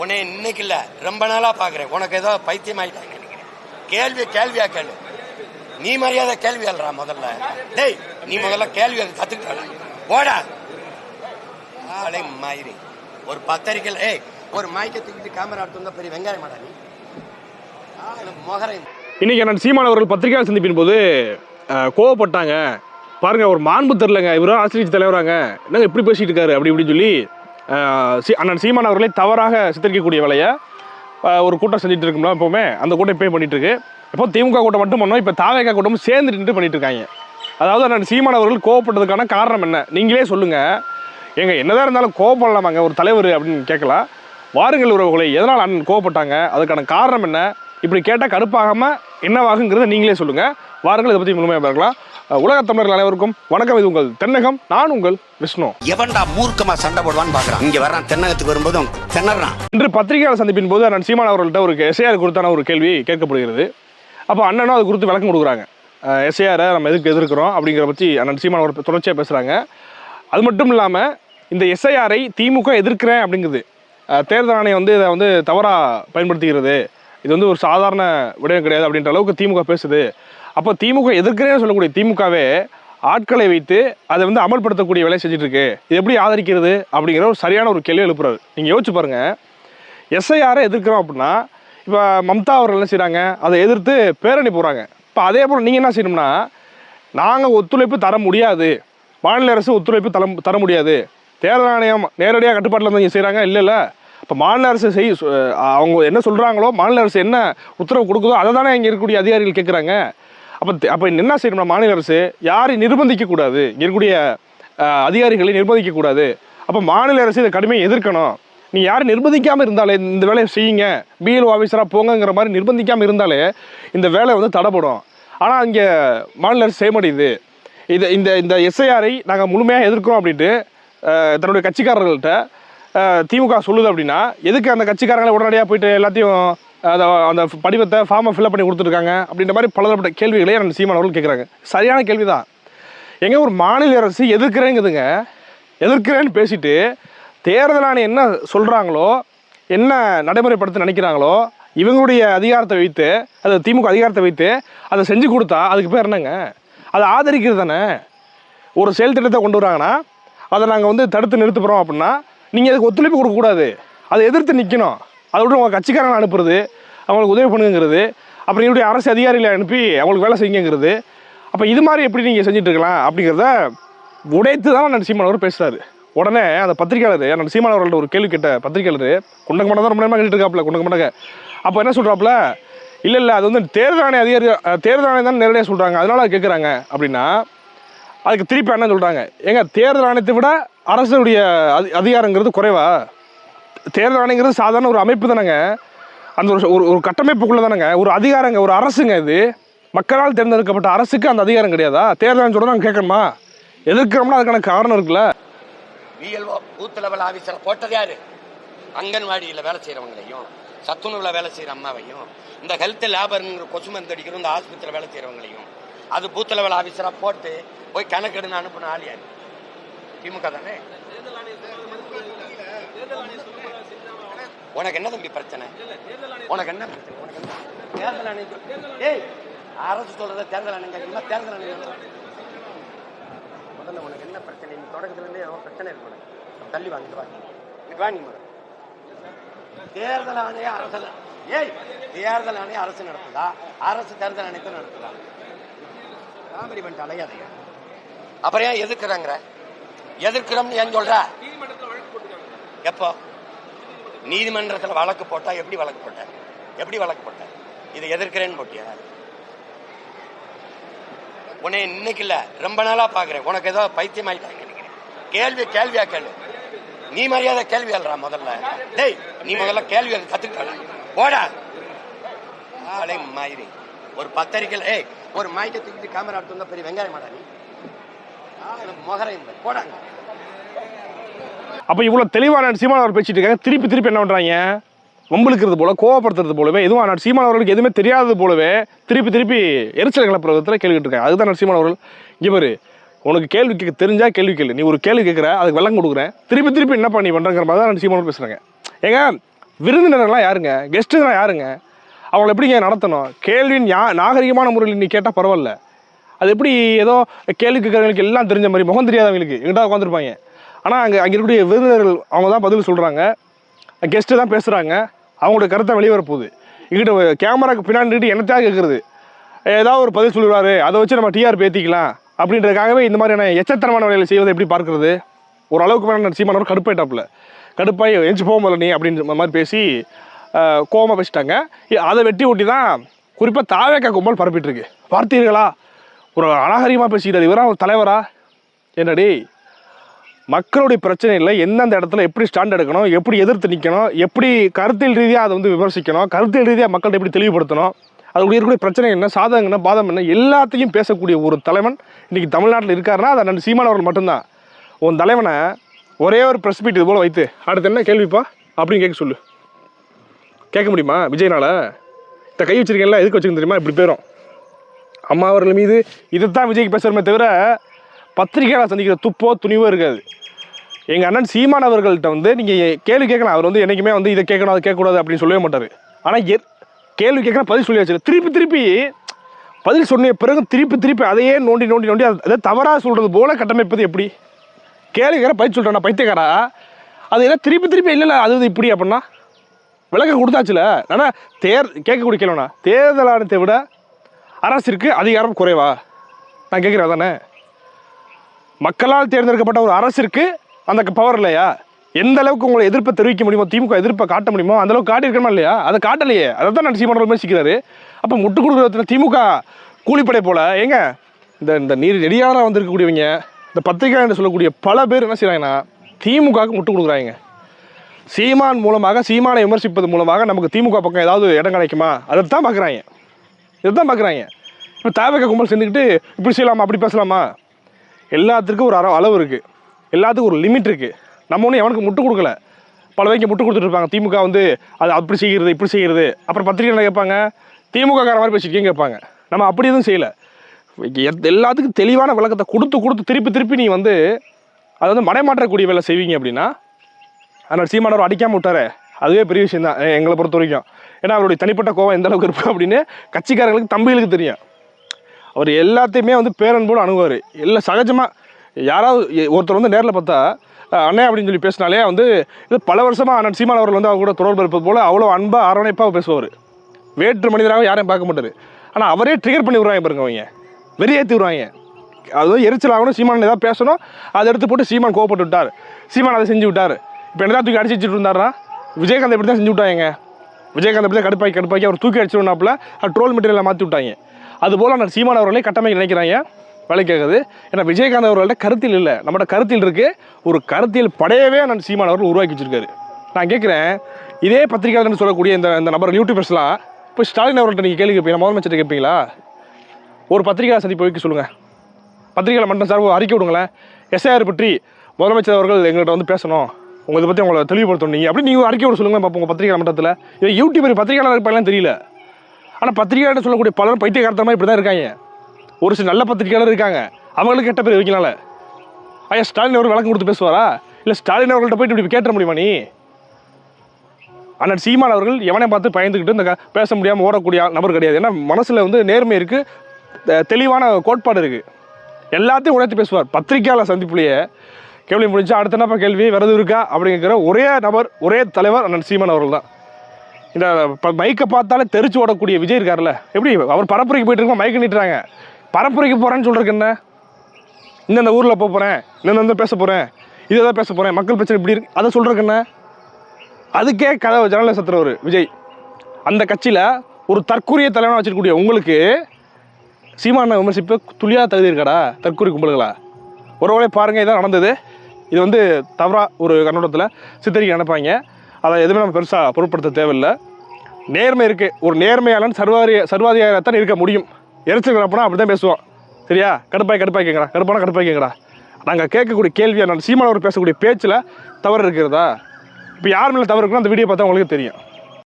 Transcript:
உன்னை இன்னைக்கு இல்ல. ரொம்ப நாளா பாக்குறேன். உனக்கு ஏதோ பைத்தியம் ஆயிட்டாங்க கேள்வி கேள்வியா கேளு. நீ மரியாதை கேள்வி அல்றா முதல்ல. டேய் நீ முதல்ல கேள்வி அது கத்துக்கிட்ட போடா. ஆளே மாயிரி. ஒரு பத்தரிக்கையில் ஏய் ஒரு மைக்கை தூக்கிட்டு கேமரா எடுத்து வந்தா பெரிய வெங்காயம் மாடா நீ. இன்னைக்கு நான் சீமான் அவர்கள் பத்திரிகை சந்திப்பின் போது கோவப்பட்டாங்க. பாருங்க ஒரு மாண்பு தெரிலங்க இவரும் ஆசிரியர் தலைவராங்க. என்னங்க இப்படி பேசிட்டு இருக்காரு? அப்படி இப்படின்னு சொல்லி அண்ணன் சீமான் அவர்களை தவறாக சித்தரிக்கக்கூடிய வேலையை ஒரு கூட்டம் செஞ்சுட்டு இருக்கோம்ல எப்போவுமே அந்த கூட்டம் இப்போயும் பண்ணிட்டுருக்கு. இப்போ திமுக கூட்டம் மட்டும் பண்ணோம் இப்போ தாவேகா கூட்டமும் சேர்ந்து நின்று பண்ணிட்டு இருக்காங்க அதாவது அண்ணன் சீமான் அவர்கள் கோவப்பட்டதுக்கான காரணம் என்ன? நீங்களே சொல்லுங்கள் ஏங்க என்னதான் இருந்தாலும் கோவப்படலாமாங்க? ஒரு தலைவர் அப்படின்னு கேட்கலாம். வாருங்கள் உறவுகளை. எதனால் அண்ணன் கோவப்பட்டாங்க? அதுக்கான காரணம் என்ன? இப்படி கேட்டால் கடுப்பாகாமல் என்னவாகுங்கிறத நீங்களே சொல்லுங்கள் வாருங்கள் இதை பற்றி முழுமையாக பார்க்கலாம். உலக தமிழர்கள் அனைவருக்கும் வணக்கம். இது உங்கள் தென்னகம் நான் உங்கள் விஷ்ணு. எவன்டா மூர்க்கமா சண்டை போடுவான்னு பாக்குறான். இங்க வர்றான் தென்னகத்துக்கு வரும்போதும் திணறான் இன்று பத்திரிகையாளர் சந்திப்பின் போது அண்ணன் சீமான் அவர்கள்ட்ட ஒரு எஸ்ஐஆர் குறித்தான ஒரு கேள்வி கேட்கப்படுகிறது. அப்போ அண்ணனும் அது குறித்து விளக்கம் கொடுக்குறாங்க. எஸ்ஐஆரை நம்ம எதுக்கு எதிர்க்கிறோம் அப்படிங்கிற பற்றி அண்ணன் சீமான் அவர் தொடர்ச்சியாக பேசுகிறாங்க அது மட்டும் இல்லாமல் இந்த எஸ்ஐஆரை திமுக எதிர்க்கிறேன் அப்படிங்குது. தேர்தல் ஆணையம் வந்து இதை வந்து தவறாக பயன்படுத்திக்கிறது. இது வந்து ஒரு சாதாரண விடயம் கிடையாது அப்படின்ற அளவுக்கு திமுக பேசுது. அப்போ திமுக எதிர்க்கிறேன்னு சொல்லக்கூடிய திமுகவே ஆட்களை வைத்து அதை வந்து அமல்படுத்தக்கூடிய வேலையை செஞ்சுட்டு இருக்கு இது எப்படி ஆதரிக்கிறது அப்படிங்கிற ஒரு சரியான ஒரு கேள்வி எழுப்புறாரு. நீங்கள் யோசிச்சு பாருங்க. எஸ்ஐஆரை எதிர்க்கிறோம் அப்படின்னா இப்போ மம்தா அவர்கள் என்ன செய்கிறாங்க அதை எதிர்த்து பேரணி போகிறாங்க இப்போ அதே போல் நீங்கள் என்ன செய்யணும்னா நாங்கள் ஒத்துழைப்பு தர முடியாது. மாநில அரசு ஒத்துழைப்பு தர தர முடியாது. தேர்தல் ஆணையம் நேரடியாக கட்டுப்பாட்டில் வந்து செய்கிறாங்க இல்லை இல்லை. இப்போ மாநில அரசு செய் அவங்க என்ன சொல்கிறாங்களோ மாநில அரசு என்ன உத்தரவு கொடுக்குதோ அதை தானே இங்கே இருக்கக்கூடிய அதிகாரிகள் கேட்குறாங்க அப்போ அப்போ என்ன செய்யணும்னா மாநில அரசு யாரையும் நிர்பந்திக்கக்கூடாது இங்கே இருக்கக்கூடிய அதிகாரிகளை நிர்பந்திக்கக்கூடாது அப்போ மாநில அரசு இதை கடுமையை எதிர்க்கணும். நீ யாரும் நிர்பந்திக்காமல் இருந்தாலே இந்த வேலையை செய்யுங்க. பிஎல் ஆஃபீஸராக போங்கங்கிற மாதிரி நிர்பந்திக்காமல் இருந்தாலே இந்த வேலை வந்து தடைப்படும் ஆனால் இங்கே மாநில அரசு செய்ய மாட்டேங்குது இது இந்த இந்த எஸ்ஐஆரை நாங்கள் முழுமையாக எதிர்க்கிறோம் அப்படின்ட்டு தன்னுடைய கட்சிக்காரர்கள்ட்ட திமுக சொல்லுது அப்படின்னா எதுக்கு அந்த கட்சிக்காரங்களை உடனடியாக போயிட்டு எல்லாத்தையும் அதை அந்த படிவத்தை ஃபார்மை ஃபில்அப் பண்ணி கொடுத்துருக்காங்க அப்படின்ற மாதிரி பலதரப்பட்ட கேள்விகளை அந்த சீமான் அவர்கள் கேட்குறாங்க. சரியான கேள்வி தான் எங்கே ஒரு மாநில அரசு எதிர்க்கிறேங்குதுங்க. எதிர்க்கிறேன்னு பேசிட்டு தேர்தல் ஆணையம் என்ன சொல்கிறாங்களோ என்ன நடைமுறைப்படுத்த நினைக்கிறாங்களோ இவங்களுடைய அதிகாரத்தை வைத்து அது திமுக அதிகாரத்தை வைத்து அதை செஞ்சு கொடுத்தா அதுக்கு பேர் என்னங்க? அதை ஆதரிக்கிறது தானே. ஒரு செயல் திட்டத்தை கொண்டு வராங்கன்னா அதை நாங்கள் வந்து தடுத்து நிறுத்த போகிறோம் அப்படின்னா நீங்கள் அதுக்கு ஒத்துழைப்பு கொடுக்கக்கூடாது. அதை எதிர்த்து நிற்கணும் அதை விட்டு உங்கள் கட்சிக்காரங்களை அனுப்புறது அவங்களுக்கு உதவி பண்ணுங்கிறது அப்புறம் என்னுடைய அரசு அதிகாரிகளை அனுப்பி அவங்களுக்கு வேலை செய்யுங்கிறது. அப்போ இது மாதிரி எப்படி நீங்கள் செஞ்சுட்டு இருக்கலாம் அப்படிங்கிறத உடைத்து தான் நான் சீமானவர் அவர் பேசுகிறாரு உடனே அந்த பத்திரிக்கையாளர் நான் சீமான் அவர்கள்ட்ட ஒரு கேள்வி கேட்ட பத்திரிகையாளர் குண்டக மண்டகம் தான் ரொம்ப நேரமாக கேட்டு குண்டங்க குண்டக மண்டக அப்போ என்ன சொல்கிறாப்புல இல்லை இல்லை அது வந்து தேர்தல் ஆணைய அதிகாரி தேர்தல் ஆணையம் தான் நேரடியாக சொல்கிறாங்க அதனால் கேட்குறாங்க அப்படின்னா அதுக்கு திருப்பி என்ன சொல்கிறாங்க ஏங்க தேர்தல் ஆணையத்தை விட அரசுடைய அதி அதிகாரங்கிறது குறைவா? தேர்தல் ஆணையங்கிறது சாதாரண ஒரு அமைப்பு தானேங்க. அந்த ஒரு ஒரு ஒரு கட்டமைப்புக்குள்ளே தானேங்க. ஒரு அதிகாரங்க ஒரு அரசுங்க இது. மக்களால் தேர்ந்தெடுக்கப்பட்ட அரசுக்கு அந்த அதிகாரம் கிடையாதா? தேர்தல் ஆணையம் நாங்கள் கேட்கணுமா? எதிர்க்கிறோம்னா அதுக்கான காரணம் இருக்குல்ல. பிஎல்ஓ பூத் லெவல் ஆஃபீஸில் போட்டது யாரு? அங்கன்வாடியில் வேலை செய்கிறவங்களையும் சத்துணவில் வேலை செய்கிற அம்மாவையும் இந்த ஹெல்த் லேபருங்கிற கொசு மருந்து அடிக்கிற இந்த ஆஸ்பத்திரியில் வேலை செய்கிறவங்களையும் அது பூத் லெவல் ஆபீசராக போட்டு போய் கணக்கெடுன்னு அனுப்பின ஆள் யாரு? திமுக தானே? உனக்கு என்ன தம்பி பிரச்சனை? உனக்கு என்ன பிரச்சனை? உனக்கு என்ன? தேர்தல் ஆணையம் ஏய் அரசு சொல்றத தேர்தல் ஆணையம் கேட்கணுமா தேர்தல் ஆணையம் முதல்ல உனக்கு என்ன பிரச்சனை? நீ தொடக்கத்துல இருந்தே ஏதோ பிரச்சனை இருக்கு உனக்கு. தள்ளி வாங்கிட்டு வாங்க இங்கிட்டு வா நீ முதல்ல. தேர்தல் ஆணையம் அரசு ஏய் தேர்தல் ஆணையம் அரசு நடத்துதா? அரசு தேர்தல் ஆணையத்தை நடத்துதா? காமெடி அலையாதையா அப்புறம் ஏன் எதிர்க்கிறாங்கிற? எதிர்க்கிறோம்னு ஏன் சொல்ற? எப்போ? நீதிமன்றத்துல வழக்கு போட்டா எப்படி வழக்கு போட்ட? எப்படி வழக்கு போட்ட? இதை எதிர்க்கிறேன்னு போட்டியா? உன்னை இன்னைக்கு இல்ல ரொம்ப நாளா பாக்குறேன். உனக்கு ஏதோ பைத்தியம் ஆயிட்டாங்க நினைக்கிறேன் கேள்வி கேள்வியா கேளு. நீ மரியாதை கேள்வி அல்றா முதல்ல. டேய் நீ முதல்ல கேள்வி அது கத்துக்கிட்ட ஓடா மயிரி ஒரு பத்தரிக்கையில் ஏய் ஒரு மைக்கை தூக்கிட்டு கேமரா எடுத்து வந்தா பெரிய வெங்காயம் மாடா நீ? முகரம் இந்த போடாங்க. அப்போ இவ்வளோ தெளிவான சீமான் அவர் பேசிட்டு இருக்காங்க. திருப்பி திருப்பி என்ன பண்ணுறாங்க வம்பிழுக்கிறது போல கோவப்படுத்துறது போலவே எதுவும் ஆனால் சீமான அவர்களுக்கு எதுவுமே தெரியாதது போலவே திருப்பி திருப்பி எரிச்சல் கிளப்புற விதத்தில் கேள்வி இருக்காங்க அதுதான் சீமான் அவர்கள் இங்கே பாரு உனக்கு கேள்வி கேட்க தெரிஞ்சால் கேள்வி கேள்வி நீ ஒரு கேள்வி கேட்குற அதுக்கு வெள்ளம் கொடுக்குறேன். திருப்பி திருப்பி என்ன பண்ணி பண்ணுறங்கிற மாதிரி தான் நான் அவர்கள் பேசுகிறாங்க ஏங்க விருந்தினர்லாம் யாருங்க? கெஸ்ட்டுலாம் யாருங்க? அவங்கள எப்படிங்க நடத்தணும்? கேள்வியின் யா நாகரிகமான முறையில் நீ கேட்டால் பரவாயில்ல. அது எப்படி ஏதோ கேள்வி கேட்குறவங்களுக்கு எல்லாம் தெரிஞ்ச மாதிரி முகம் தெரியாதவங்களுக்கு எங்கிட்ட உட்காந்துருப்பாங்க ஆனால் அங்கே அங்கே இருக்கக்கூடிய விருந்தினர்கள் அவங்க தான் பதில் சொல்கிறாங்க கெஸ்ட்டு தான் பேசுகிறாங்க அவங்களோட கருத்தை வெளியே இங்கிட்ட எங்கிட்ட கேமராக்கு பின்னாடி என்னத்தையாக கேட்குறது ஏதாவது ஒரு பதில் சொல்லுவார். அதை வச்சு நம்ம டிஆர் ஏற்றிக்கலாம் அப்படின்றதுக்காகவே இந்த மாதிரியான எச்சத்தனமான வேலையில் செய்வதை எப்படி பார்க்குறது? ஓரளவுக்கு மேலே சீமானவர் கடுப்பாயிட்டாப்புல. கடுப்பாகி எஞ்சி போக முடியல நீ அப்படின்ற மாதிரி பேசி கோவமாக வச்சுட்டாங்க அதை வெட்டி ஒட்டி தான் குறிப்பாக தாவேக்கா கும்பல் பரப்பிட்டுருக்கு. பார்த்தீர்களா? ஒரு அநாகரிகமாக பேசிக்கிறார் இவரா ஒரு தலைவரா? என்னடி மக்களுடைய பிரச்சனையில் எந்தெந்த இடத்துல எப்படி ஸ்டாண்ட் எடுக்கணும் எப்படி எதிர்த்து நிற்கணும் எப்படி கருத்தியல் ரீதியாக அதை வந்து விமர்சிக்கணும் கருத்தியல் ரீதியாக மக்கள்கிட்ட எப்படி தெளிவுபடுத்தணும் அதுக்குள்ள இருக்கக்கூடிய பிரச்சனை என்ன சாதகம் என்ன பாதம் என்ன எல்லாத்தையும் பேசக்கூடிய ஒரு தலைவன் இன்றைக்கி தமிழ்நாட்டில் இருக்காருன்னா அதை நான் சீமான் அவர்கள் மட்டும்தான். உன் தலைவனை ஒரே ஒரு ப்ரெஸ் மீட் இது போல் வைத்து அடுத்து என்ன கேள்விப்பா? அப்படின்னு கேட்க சொல்லு. கேட்க முடியுமா? விஜய்னால்? இந்த கை வச்சிருக்கேன்ல எதுக்கு வச்சுக்கணும் தெரியுமா? இப்படி போயிடும் அம்மா அவர்கள் மீது இதுதான் விஜய்க்கு பேசுகிறமே தவிர பத்திரிகையாளர் சந்திக்கிற துப்போ துணிவோ இருக்காது. எங்கள் அண்ணன் சீமான் அவர்கள்ட்ட வந்து நீங்கள் கேள்வி கேட்கலாம். அவர் வந்து என்றைக்குமே வந்து இதை கேட்கணும் அதை கேட்கக்கூடாது அப்படின்னு சொல்லவே மாட்டார். ஆனால் எ கேள்வி கேட்கலாம் பதில் சொல்லி வச்சிரு. திருப்பி திருப்பி பதில் சொன்ன பிறகு திருப்பி திருப்பி அதையே நோண்டி நோண்டி நோண்டி அதை- அதை தவறாக சொல்கிறது போல கட்டமைப்பது எப்படி? கேள்வி கேட்குற பதில் சொல்கிறேன் பைத்தியக்காரா? அது என்ன திருப்பி திருப்பி இல்லை அது இப்படி அப்படின்னா? விளக்கம் கொடுத்தாச்சுல. ஆனால் தேர் கேட்கக்கூடிய கேள்வினா தேர்தல் ஆணையத்தை விட அரசிற்கு அதிகாரம் குறைவா? நான் கேட்குறேன் தானே மக்களால் தேர்ந்தெடுக்கப்பட்ட ஒரு அரசிற்கு அந்த பவர் இல்லையா? எந்த அளவுக்கு உங்களை எதிர்ப்பை தெரிவிக்க முடியுமோ திமுக எதிர்ப்பை காட்ட முடியுமோ அந்த அளவுக்கு காட்டியிருக்கணுமா இல்லையா? அதை காட்டலையே. அதை தான் நான் சீமானவர் முயற்சிக்கிறாரு. அப்போ முட்டு கொடுக்குறதுல திமுக கூலிப்படை போல ஏங்க இந்த இந்த நீர் நெடியாராக வந்திருக்கக்கூடியவங்க இந்த பத்திரிகை என்று சொல்லக்கூடிய பல பேர் என்ன செய்கிறாங்கன்னா திமுகவுக்கு முட்டு கொடுக்குறாங்க. சீமான் மூலமாக சீமானை விமர்சிப்பது மூலமாக நமக்கு திமுக பக்கம் ஏதாவது இடம் கிடைக்குமா? அதை தான் பார்க்குறாங்க இதை தான் பார்க்குறாங்க இப்போ தேவைக்க கும்பல் சேர்ந்துக்கிட்டு இப்படி செய்யலாமா அப்படி பேசலாமா? எல்லாத்துக்கும் ஒரு அளவு அளவு இருக்குது எல்லாத்துக்கும் ஒரு லிமிட் இருக்குது நம்ம ஒன்றும் எவனுக்கு முட்டு கொடுக்கல. பல வைக்க முட்டு கொடுத்துட்ருப்பாங்க திமுக வந்து அது அப்படி செய்கிறது இப்படி செய்கிறது. அப்புறம் பத்திரிகை கேட்பாங்க? திமுக கார மாதிரி பேசிருக்கீங்க கேட்பாங்க. நம்ம அப்படி எதுவும் செய்யலை. எல்லாத்துக்கும் தெளிவான விளக்கத்தை கொடுத்து கொடுத்து திருப்பி திருப்பி நீ வந்து அதை வந்து மடைமாற்றக்கூடிய வேலை செய்வீங்க அப்படின்னா ஆனால் சீமானவர் அடிக்காம விட்டாரு. அதுவே பெரிய விஷயம் தான் எங்களை பொறுத்த வரைக்கும். ஏன்னா அவருடைய தனிப்பட்ட கோவம் எந்த அளவுக்கு இருக்கும் அப்படின்னு கட்சிக்காரங்களுக்கு தம்பிகளுக்கு தெரியும். அவர் எல்லாத்தையுமே வந்து பேரன்போடு அணுகுவார். எல்லாம் சகஜமாக யாராவது ஒருத்தர் வந்து நேரில் பார்த்தா அண்ணே அப்படின்னு சொல்லி பேசினாலே வந்து இது பல வருஷமாக அண்ணன் சீமான் அவர்கள் வந்து அவங்க கூட தொடர்பு இருப்பது போல் அவ்வளோ அன்பாக அரவணைப்பாக பேசுவார். வேற்று மனிதராக யாரையும் பார்க்க மாட்டார். ஆனால் அவரே ட்ரிகர் பண்ணி விடுவாங்க பாருங்க அவங்க. வெறியேற்றி விடுவாங்க அது எரிச்சல் ஆகணும் சீமான் ஏதாவது பேசணும் அதை எடுத்து போட்டு சீமான் கோவப்பட்டு விட்டார். சீமான் அதை செஞ்சு விட்டார். இப்போ என்ன தூக்கி அடிச்சு வச்சுட்டு இருந்தாருன்னா விஜயகாந்த் இப்படி தான் செஞ்சு விட்டாங்க. விஜயகாந்த் அப்படி தான் கடுப்பாக்கி கடுப்பாக்கி அவர் தூக்கி அடிச்சிருந்தாப்புல அது ட்ரோல் மெட்டீரியலை மாற்றி விட்டாங்க. அதுபோல் நான் சீமான் அவர்களே கட்டமைக்க நினைக்கிறாங்க. வேலை கேட்குது ஏன்னா விஜயகாந்த் அவர்கள்ட்ட கருத்தில் இல்லை. நம்மகிட்ட கருத்தில் இருக்குது ஒரு கருத்தியல் படையவே நான் சீமான் அவர்கள் உருவாக்கி வச்சிருக்காரு. நான் கேட்குறேன் இதே பத்திரிகையாளர்னு சொல்லக்கூடிய இந்த இந்த நபர் யூடியூபர்ஸ்லாம் இப்போ ஸ்டாலின் அவர்கள்ட்ட நீங்கள் கேள்வி கேட்பீங்க முதலமைச்சர் கேட்பீங்களா ஒரு பத்திரிகையாளர் சந்திப்பு வைக்க சொல்லுங்கள் பத்திரிகையாளர் மன்றம் சார் அறிக்கை விடுங்களேன். எஸ்ஐஆர் பற்றி முதலமைச்சர் அவர்கள் எங்கள்கிட்ட வந்து பேசணும். உங்களை பற்றி உங்களை தெளிவுபடுத்தணும். நீங்கள் அப்படி நீங்கள் அறிக்கை விட சொல்லுங்கள் பார்ப்போம் உங்கள் பத்திரிகை மட்டத்தில் இது யூடியூபர் பத்திரிகையாளர் இருப்பாங்கலாம் தெரியல. ஆனால் பத்திரிகையாளர் சொல்லக்கூடிய பலரும் பைத்தியகாரத்தமாக இப்படி தான் இருக்காங்க. ஒரு சில நல்ல பத்திரிகையாளர் இருக்காங்க. அவங்களுக்கு கெட்ட பேர் வைக்கனால ஐயா ஸ்டாலின் அவர் விளக்கம் கொடுத்து பேசுவாரா? இல்லை ஸ்டாலின் அவர்கள்ட்ட போயிட்டு இப்படி கேட்ட முடியுமா நீ? அண்ணன் சீமான் அவர்கள் எவனை பார்த்து பயந்துக்கிட்டு இந்த பேச முடியாமல் ஓடக்கூடிய நபர் கிடையாது. ஏன்னா மனசில் வந்து நேர்மை இருக்குது தெளிவான கோட்பாடு இருக்குது எல்லாத்தையும் உழைத்து பேசுவார். பத்திரிகையாளர் சந்திப்புலேயே கேள்வி முடிஞ்சு அடுத்த என்ன கேள்வி? வரது இருக்கா? அப்படிங்கிற ஒரே நபர் ஒரே தலைவர் அண்ணன் சீமன் அவர்கள் தான். இந்த மைக்கை பார்த்தாலே தெரிச்சு ஓடக்கூடிய விஜய் இருக்கார்ல எப்படி? அவர் பரப்புரைக்கு போயிட்டு இருக்கோம் மைக்கு நீட்டுறாங்க. பரப்புரைக்கு போகிறேன்னு சொல்கிறதுக்கு என்ன? இந்தந்த ஊரில் போக போகிறேன் இந்தந்த பேச போகிறேன் இதை தான் பேச போகிறேன் மக்கள் பிரச்சனை இப்படி இருக்கு. அதை சொல்கிறதுக்கு என்ன? அதுக்கே கதை ஜனல சத்துறவர் விஜய். அந்த கட்சியில் ஒரு தற்கூரிய தலைவனாக வச்சுருக்கக்கூடிய உங்களுக்கு சீமான விமர்சிப்பு துளியாக தகுதி இருக்காடா? தற்கூரி கும்பல்களா? ஒருவேளை பாருங்கள் இதான் நடந்தது. இது வந்து தவறாக ஒரு கண்ணோட்டத்தில் சித்தரிக்க நினைப்பாங்க அதை எதுவுமே நம்ம பெருசாக பொருட்படுத்த தேவையில்லை. நேர்மை இருக்குது ஒரு நேர்மையாளன் சர்வாதி சர்வாதிகாரத்தான் இருக்க முடியும். எரிச்சல் அப்பனா அப்படி தான் பேசுவோம் சரியா? கடுப்பாய் கடுப்பாய் கேட்குறா கடுப்பான கடுப்பாய் கேட்குறா நாங்கள் கேட்கக்கூடிய கேள்வியாக நான் சீமானவர் பேசக்கூடிய பேச்சில் தவறு இருக்கிறதா? இப்போ யார் மேலே தவறு இருக்குன்னு அந்த வீடியோ பார்த்தா உங்களுக்கு தெரியும்.